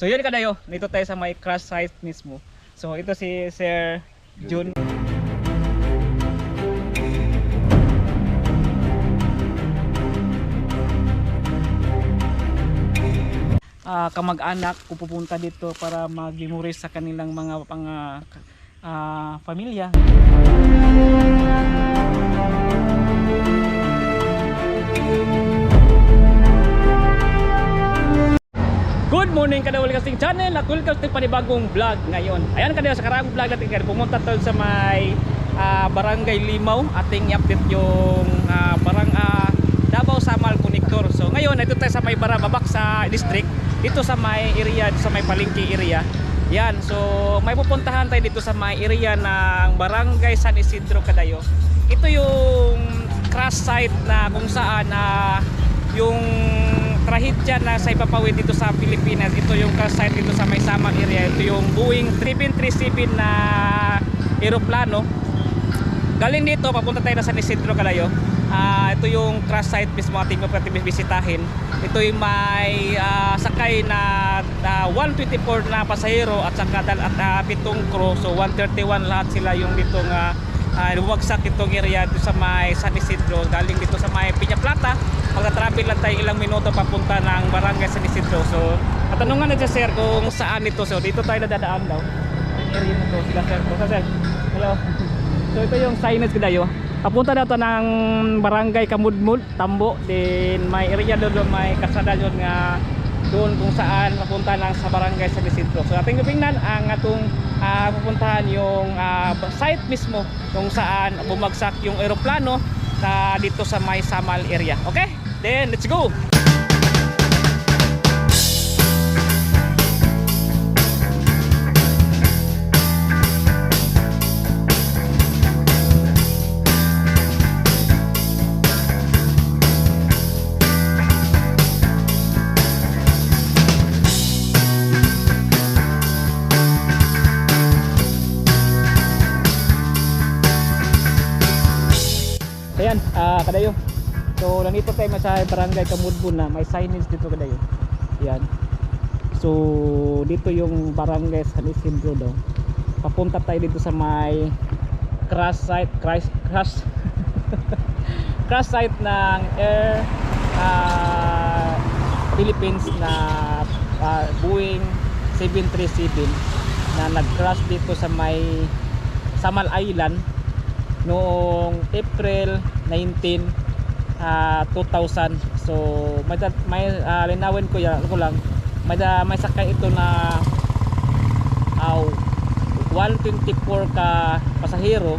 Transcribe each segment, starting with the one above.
So yun kadayo, dito tayo sa may crash site mismo. So ito si Sir Jun. Ah, kamag-anak kung pupunta dito para mag-memory sa kanilang mga pang ah, pamilya. Good morning kadawal kasing channel at welcome sa panibagong vlog ngayon. Ayan kadayo sa karang vlog natin kaya pumunta tayo sa may ah, Barangay Limaw ating i-update yung ah, barang ah, Davao Samal Connector. So ngayon ito tayo sa may Barababak sa district dito sa may area sa may Palengke area. Yan, so may pupuntahan tayo dito sa may area ng Barangay San Isidro Cadayo. Ito yung crash site na kung saan na yung trahedya na sa ipapawid dito sa Pilipinas. Ito yung site dito sa may Samar area. Ito yung Boeing 737 na eroplano. Galing dito, papunta tayo na San Isidro Calayo. Ah, ito yung crash site mismo ating ating bisitahin. Ito yung may ah, sakay na ah, 124 na pasahero at saka at ah, pitong crew. So 131 lahat sila yung dito nga uh, bumagsak itong area dito sa may San Isidro. Galing dito sa may Piña Plata. Magta-travel lang tayo ilang minuto papunta ng Barangay San Isidro. So katanungan na siya sir kung saan ito. So dito tayo nadadaan daw. Yung area na to sila sir. So, sir. Hello. So ito yung signage dayo. Papunta daw ng Barangay Kamudmud, Tambo. Then may area doon may kasada yun nga doon kung saan papunta lang sa Barangay San Isidro. So ating tingnan ang atong ah, pupuntahan yung ah, site mismo kung saan bumagsak yung eroplano na dito sa may Samal area. Okay? Then let's go. Nandito tayo sa barangay Kamudbun na may signage dito kadayo. Ayan. So dito yung barangay San Isidro daw. Papunta tayo dito sa may crash site, crash crash crash site ng Air ah, Philippines na ah, Boeing 737 na nag-crash dito sa may Samal Island noong April 19 ah, 2000 so may may ah, linawin ko yan ko lang. May da, may sakay ito na aw 124 ka pasahero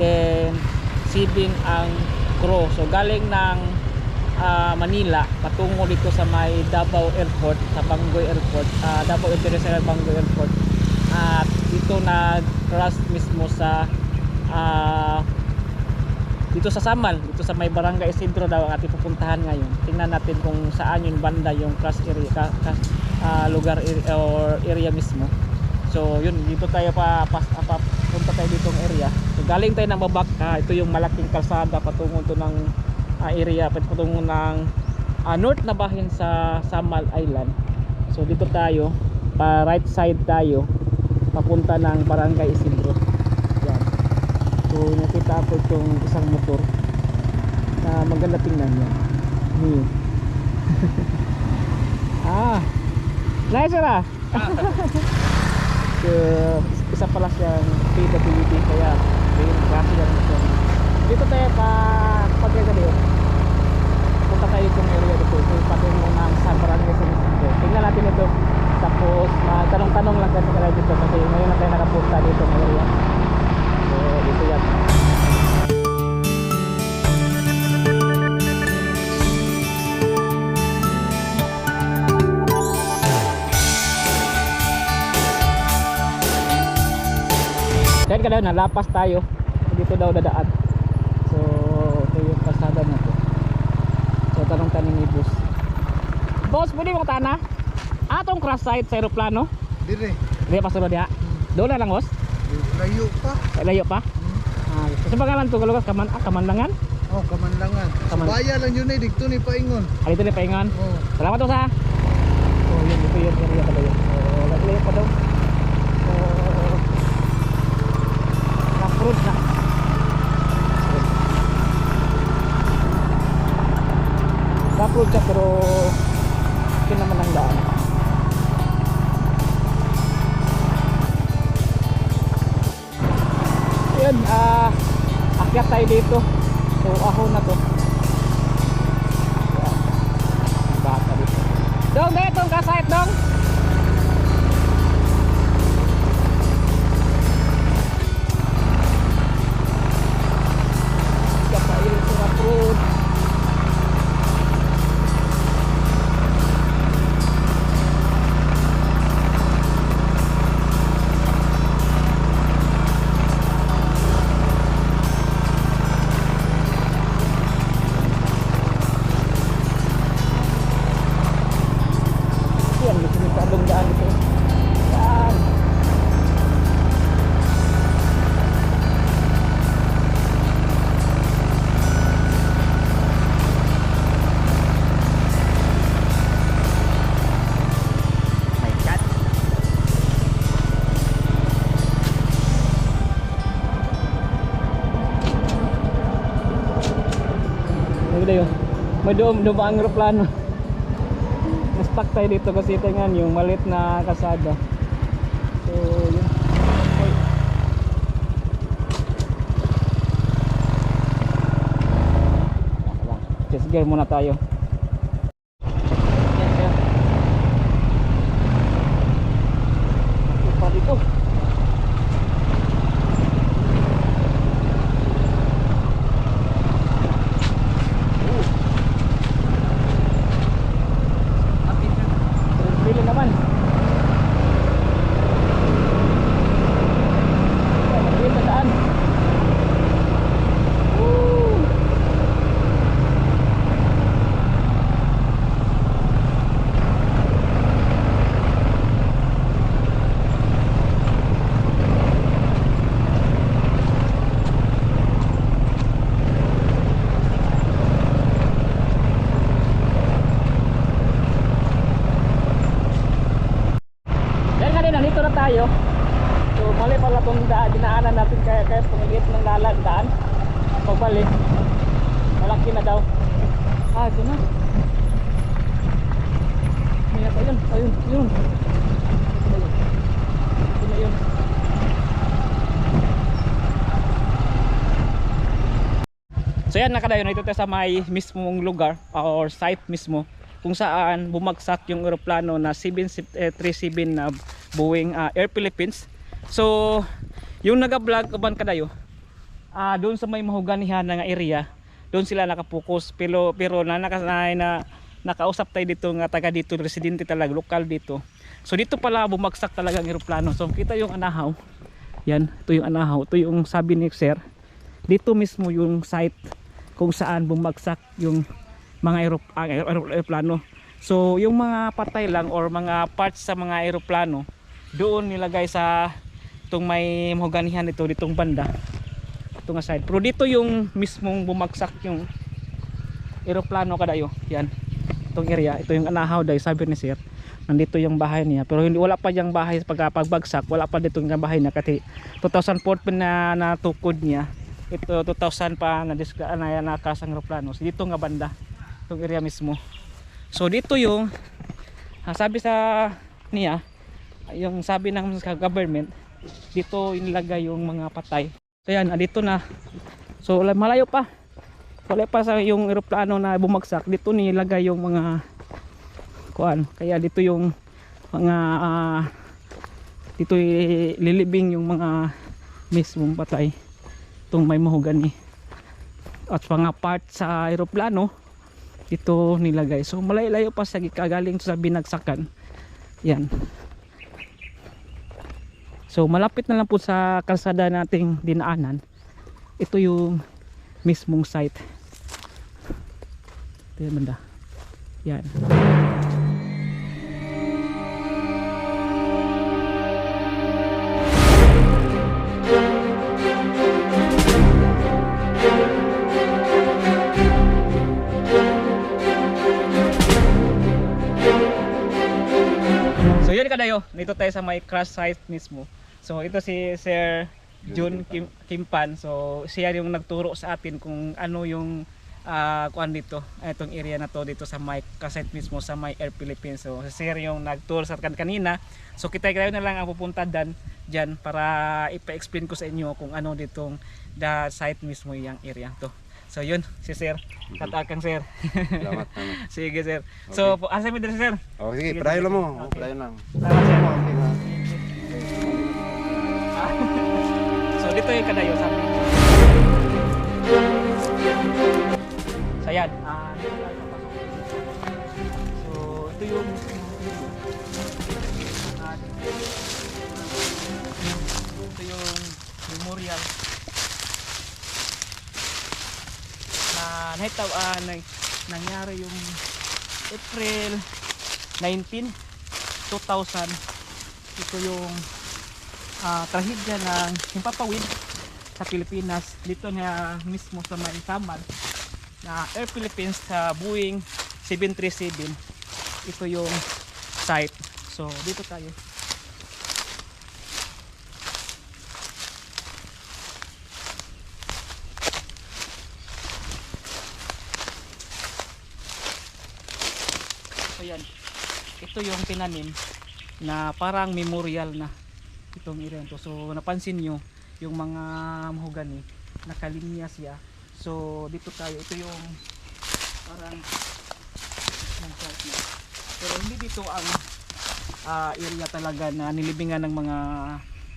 then 7 ang crew. So galing ng ah, Manila patungo dito sa may Davao Airport sa Bangoy Airport. Ah, Davao International Bangoy Airport. At dito nag-crash mismo sa ah, dito sa Samal, dito sa may Barangay Isidro daw ang ating pupuntahan ngayon. Tingnan natin kung saan yung banda yung crash area, ka, ka- ah, lugar area, or area mismo. So yun, dito tayo pa, ah, pa punta tayo ditong area. So galing tayo ng babak, ah, ito yung malaking kalsada patungo to ng ah, area, patungo ng ah, north na bahin sa Samal Island. So dito tayo, pa right side tayo, papunta ng Barangay Isidro. Yan. So ko itong isang motor na maganda tingnan niya. New. ah. Nice na. so, isa pala siyang PWD kaya yung klase yan motor. Dito tayo pa pag dito. Punta tayo itong area dito. So, patungo ng San Barangay Isidro. Tingnan natin ito. Tapos, tanong-tanong lang kasi tayo dito kasi ngayon na tayo nakapunta dito ng area. So, dito yan. Kaya ka daw, nalapas tayo. Dito daw dadaan. So, ito yung kalsada na to. So, tanong-tanong ni boss. Boss, pwede mong tana? Atong crash site sa aeroplano? Dire, Hindi pa sunod diha. Doon na lang, boss. layo pa. Layo pa. Ah, kasi pangalan to kalugas kaman ah, kamandangan. Oh, kamanlangan. Kaman- Subaya lang yun eh, dito ni Paingon. Ah, dito ni paingon. Oh, Salamat to sa. oh yun, ito yung area pala yun. So, laglayo pa daw. Road siya pero okay naman ang daan. Yun, ah, akyat tayo dito. May doon, dumaang aeroplano. Na-stuck tayo dito kasi tingnan yung malit na kasada. So, yun. Just gear muna tayo. Yan, yan. Ito pa dito. Pili naman. Ayan, mabilis na daan. Woo! Dahil kanina nandito na tayo. So mali pala itong daan, dinaanan natin kaya kaya pumiliit ng lalan daan. Pagbalik. Malaki na daw. Ah, ito na. May pa yun. Ayun, yun. So yan nakadayo na ito sa may mismong lugar or site mismo kung saan bumagsak yung eroplano na 737 na Boeing ah, Air Philippines. So yung naga-vlog uban kadayo ah doon sa may mahuganihan nga area doon sila nakapokus pero pero na, naka, na, na nakausap tayo dito nga taga dito residente talaga lokal dito. So dito pala bumagsak talaga ang eroplano. So kita yung anahaw. Yan, ito yung anahaw. Ito yung sabi ni Sir. Dito mismo yung site kung saan bumagsak yung mga aerop ah, aer- aer- aeroplano. So yung mga patay lang or mga parts sa mga aeroplano doon nilagay sa itong may mahuganihan dito ditong banda. Ito nga side. Pero dito yung mismong bumagsak yung aeroplano kadayo. Yan. Itong area, ito yung anahaw dahil sabi ni Sir. Nandito yung bahay niya. Pero hindi wala pa yung bahay pag pagbagsak, wala pa dito yung bahay niya kasi 2004 pa na natukod niya ito 2000 pa na na nakasang aeroplano so dito nga banda itong area mismo so dito yung ah, sabi sa niya yung sabi ng government dito inilagay yung mga patay so yan dito na. So malayo pa. Wala pa sa yung aeroplano na bumagsak. Dito nilagay yung mga kuan kaya dito yung mga ah, dito lilibing yung mga mismong patay itong may mahogani at mga part sa aeroplano ito nilagay. So malayo-layo pa sa kagaling sa binagsakan. Yan so malapit na lang po sa kalsada nating dinaanan. Ito yung mismong site. Ito yung banda. Yan. Kadayo, dito tayo sa may crash site mismo. So ito si Sir Jun Kim, Kimpan. So siya yung nagturo sa atin kung ano yung ah kuan dito, itong area na to dito sa may crash site mismo sa may Air Philippines. So si Sir yung nagturo sa akin kanina. So kita kayo na lang ang pupunta dan diyan para ipa-explain ko sa inyo kung ano ditong the site mismo yung area to. So yun, si Sir. Katakan Sir. Salamat. salamat. Sige Sir. So asa mi diri Sir? Oh, sige, Sige, padayon lang mo. Okay. padayon lang. Salamat Sir. Okay, so dito yung kadayo sabi ko. So yan. ah, sa pasok. So ito yung ah, ito yung memorial na nahitaw ah, na, nangyari yung April 19 2000 ito yung ah trahedya ng himpapawid sa Pilipinas dito na mismo sa may Samal na Air Philippines sa Boeing 737 ito yung site. So dito tayo. So yan ito yung tinanim na parang memorial na itong area to. So napansin nyo yung mga mahogani nakalinya siya. So dito tayo ito yung parang. Pero hindi dito ang ah, area talaga na nilibingan ng mga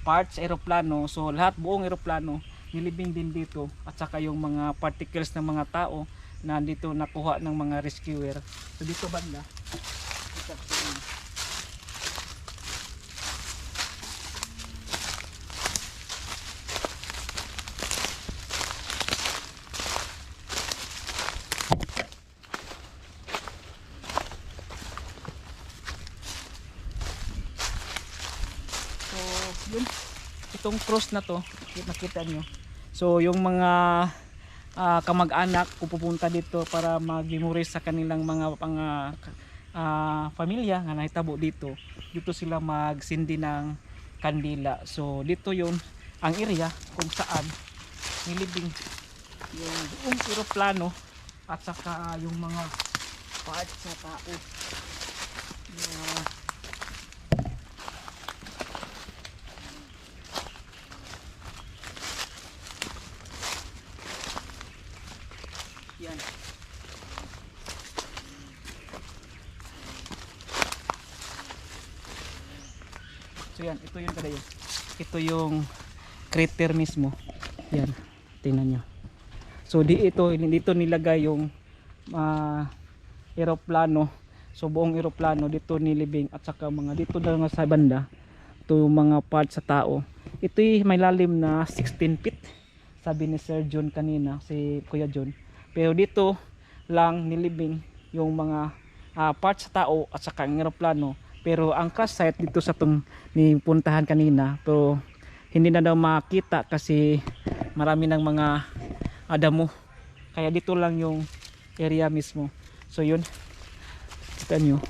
parts eroplano. So lahat buong eroplano nilibing din dito at saka yung mga particles ng mga tao na dito nakuha ng mga rescuer. So dito banda. Ito, ito, So, yun. Itong cross na to, nakita nyo. So, yung mga ah, kamag-anak pupunta dito para mag-memorize sa kanilang mga pang ah, pamilya nga nahitabo dito. Dito sila magsindi ng kandila. So, dito yung ang area kung saan nilibing yung buong eroplano at saka yung mga parts sa tao. Na Yan. So yan, ito yung kadayo. Ito yung crater mismo. Yan, tingnan nyo. So di ito, dito nilagay yung ah, eroplano. So buong eroplano dito nilibing at saka mga dito na nga sa banda. Ito yung mga parts sa tao. Ito may lalim na 16 feet. Sabi ni Sir John kanina, si Kuya John. Pero dito lang nilibing yung mga ah, parts sa tao at saka ang eroplano. Pero ang crash site dito sa tong nipuntahan kanina, pero hindi na daw makita kasi marami ng mga adamo. Kaya dito lang yung area mismo. So yun. Kita nyo.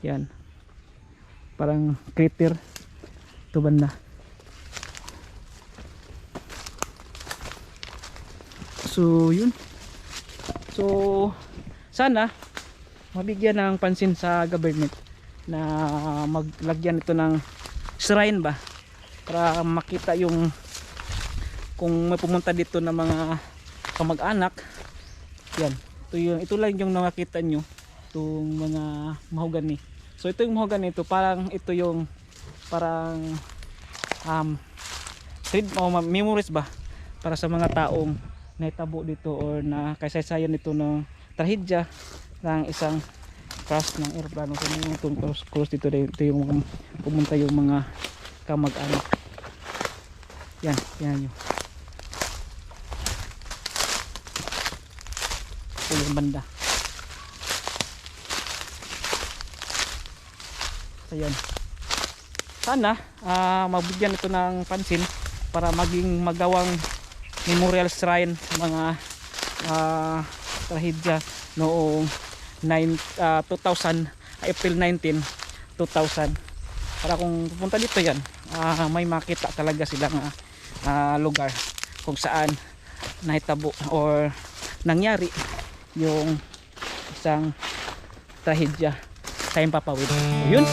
Yan. Parang crater. Ito banda. So yun. So sana mabigyan ng pansin sa government na maglagyan ito ng shrine ba? Para makita yung kung may pumunta dito na mga kamag-anak. Yan. Ito, yung, ito lang yung nakita nyo itong mga mahogany. So ito yung mahogany ito parang ito yung parang um, treat o ma- memories ba? Para sa mga taong naitabo dito or na kasaysayan nito ng trahedya ng isang crash ng aeroplano so yung itong cross, cross dito ito yung pumunta yung mga kamag-anak. Yan, yan yun. Ito yung banda. So yan. Sana ah, mabigyan ito ng pansin para maging magawang memorial shrine sa mga ah, trahedya noong 9, ah, 2000 April 19 2000 para kung pupunta dito yan ah, may makita talaga silang ah, lugar kung saan nahitabo or nangyari yung isang trahedya sa Himpapawid. So, yun.